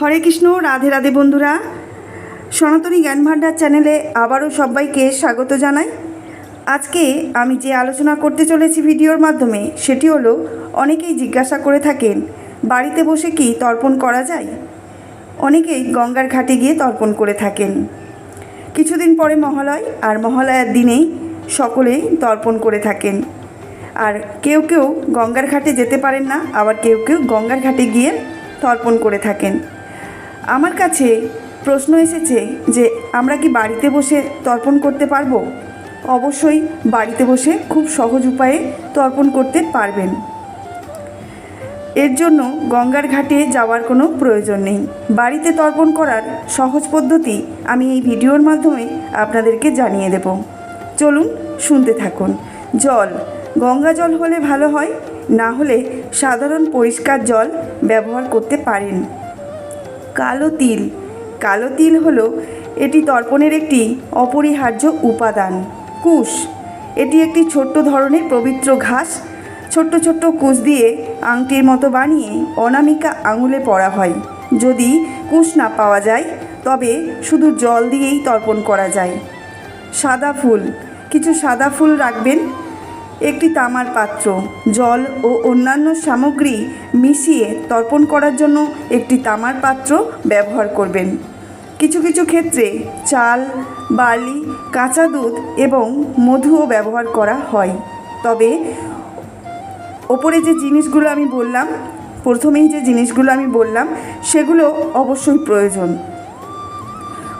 হরে কৃষ্ণ, রাধে রাধে বন্ধুরা। সনাতনী জ্ঞান ভাণ্ডার চ্যানেলে আবারও সবাইকে স্বাগত জানাই। আজকে আমি যে আলোচনা করতে চলেছি ভিডিওর মাধ্যমে, সেটি হলো অনেকেই জিজ্ঞাসা করে থাকেন, বাড়িতে বসে কি তর্পণ করা যায়? অনেকেই গঙ্গার ঘাটে গিয়ে তর্পণ করে থাকেন। কিছুদিন পরে মহালয়, আর মহালয়ার দিনেই সকলেই তর্পণ করে থাকেন। আর কেউ কেউ গঙ্গার ঘাটে যেতে পারেন না, আবার কেউ কেউ গঙ্গার ঘাটে গিয়ে তর্পণ করে থাকেন। আমার কাছে প্রশ্ন এসেছে যে, আমরা কি বাড়িতে বসে তর্পণ করতে পারব? অবশ্যই বাড়িতে বসে খুব সহজ উপায়ে তর্পণ করতে পারবেন। এর জন্য গঙ্গার ঘাটে যাওয়ার কোনো প্রয়োজন নেই। বাড়িতে তর্পণ করার সহজ পদ্ধতি আমি এই ভিডিওর মাধ্যমে আপনাদেরকে জানিয়ে দেব। চলুন শুনতে থাকুন। জল, গঙ্গা জল হলে ভালো হয়, না হলে সাধারণ পরিষ্কার জল ব্যবহার করতে পারেন। কালো তিল। কালো তিল হলো এটি তর্পণের একটি অপরিহার্য উপাদান, কুশ। এটি একটি ছোট্ট ধরনের পবিত্র ঘাস। ছোট্ট ছোট্ট কুশ দিয়ে আংটির মতো বানিয়ে অনামিকা আঙুলে পরা হয়। যদি কুশ না পাওয়া যায়, তবে শুধু জল দিয়েই তর্পণ করা যায়। সাদা ফুল। কিছু সাদা ফুল রাখবেন। একটি তামার পাত্র, জল ও অন্যান্য সামগ্রী মিশিয়ে তর্পণ করার জন্য একটি তামার পাত্র ব্যবহার করবেন। কিছু কিছু ক্ষেত্রে চাল বার্লি কাঁচা দুধ এবং মধুও ব্যবহার করা হয়। তবে ওপরে যে জিনিসগুলো আমি বললাম, প্রথমেই যে জিনিসগুলো আমি বললাম, সেগুলো অবশ্যই প্রয়োজন।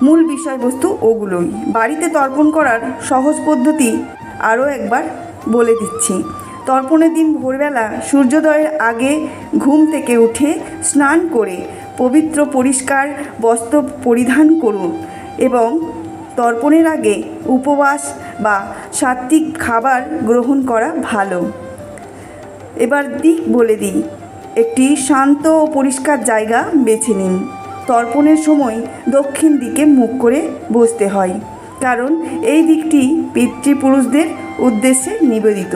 মূল বিষয়বস্তু ওগুলোই। বাড়িতে তর্পণ করার সহজ পদ্ধতি আরও একবার বলে দিচ্ছি। তর্পণের দিন ভোরবেলা সূর্যোদয়ের আগে ঘুম থেকে উঠে স্নান করে পবিত্র পরিষ্কার বস্ত্র পরিধান করুন এবং তর্পণের আগে উপবাস বা সাত্ত্বিক খাবার গ্রহণ করা ভালো। এবার দিক বলে দিই। একটি শান্ত ও পরিষ্কার জায়গা বেছে নিন। তর্পণের সময় দক্ষিণ দিকে মুখ করে বসতে হয়। কারণ এই দিকটি পিতৃপুরুষদের উদ্দেশ্যে নিবেদিত।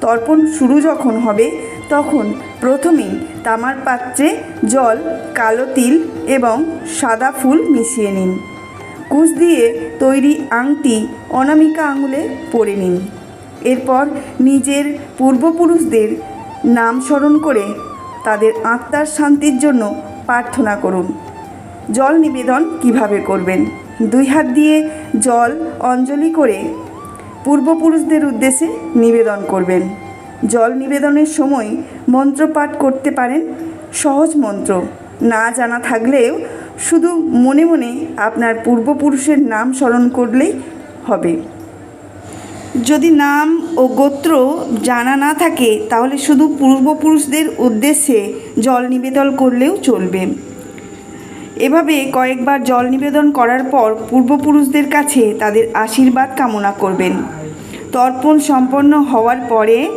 তর্পণ শুরু যখন হবে, তখন প্রথমেই তামার পাত্রে জল, কালো তিল এবং সাদা ফুল মিশিয়ে নিন। কুশ দিয়ে তৈরি আংটি অনামিকা আঙুলে পরে নিন। এরপর নিজের পূর্বপুরুষদের নাম স্মরণ করে তাদের আত্মার শান্তির জন্য প্রার্থনা করুন। জল নিবেদন কীভাবে করবেন? দুই হাত দিয়ে জল অঞ্জলি করে পূর্বপুরুষদের উদ্দেশ্যে নিবেদন করবেন। জল নিবেদনের সময় মন্ত্র পাঠ করতে পারেন। সহজ মন্ত্র। না জানা থাকলেও শুধু মনে মনে আপনার পূর্বপুরুষের নাম স্মরণ করলেই হবে। যদি নাম ও গোত্র জানা না থাকে, তাহলে শুধু পূর্বপুরুষদের উদ্দেশ্যে জল নিবেদন করলেও চলবে। এভাবে কয়েকবার জল নিবেদন করার পর পূর্বপুরুষদের কাছে তাদের আশীর্বাদ কামনা করবেন। তর্পণ সম্পন্ন হওয়ার পরে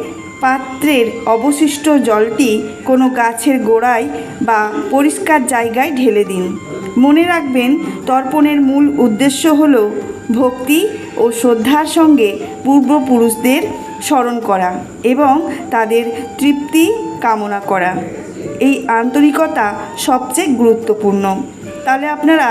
পাত্রের অবশিষ্ট জলটি কোনো গাছের গোড়ায় বা পরিষ্কার জায়গায় ঢেলে দিন। মনে রাখবেন, তর্পণের মূল উদ্দেশ্য হল ভক্তি ও শ্রদ্ধার সঙ্গে পূর্বপুরুষদের স্মরণ করা এবং তাদের তৃপ্তি কামনা করা। এই আন্তরিকতা সবচেয়ে গুরুত্বপূর্ণ। তাহলে আপনারা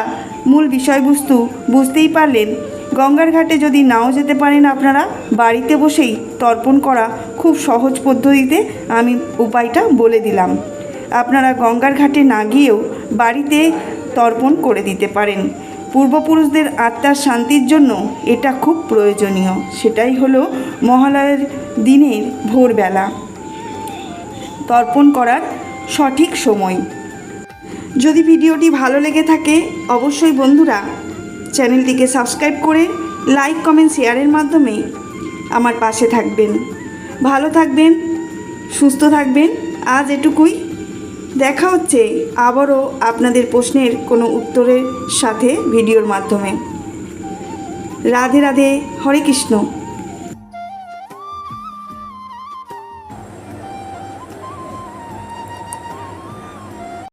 মূল বিষয়বস্তু বুঝতেই পারলেন, গঙ্গার ঘাটে যদি নাও যেতে পারেন আপনারা, বাড়িতে বসেই তর্পণ করা খুব সহজ পদ্ধতিতে আমি উপায়টা বলে দিলাম। আপনারা গঙ্গার ঘাটে না গিয়েও বাড়িতে তর্পণ করে দিতে পারেন। পূর্বপুরুষদের আত্মার শান্তির জন্য এটা খুব প্রয়োজনীয়। সেটাই হলো মহালয়ের দিনের ভোরবেলা। তর্পণ করার সঠিক সময়। যদি ভিডিওটি ভালো লেগে থাকে, অবশ্যই বন্ধুরা চ্যানেলটিকে সাবস্ক্রাইব করে লাইক, কমেন্ট, শেয়ারের মাধ্যমে আমার পাশে থাকবেন। ভালো থাকবেন, সুস্থ থাকবেন। আজ এটুকুই। দেখা হচ্ছে আবারও আপনাদের প্রশ্নের কোনো উত্তরের সাথে ভিডিওর মাধ্যমে। রাধে রাধে, হরে কৃষ্ণ।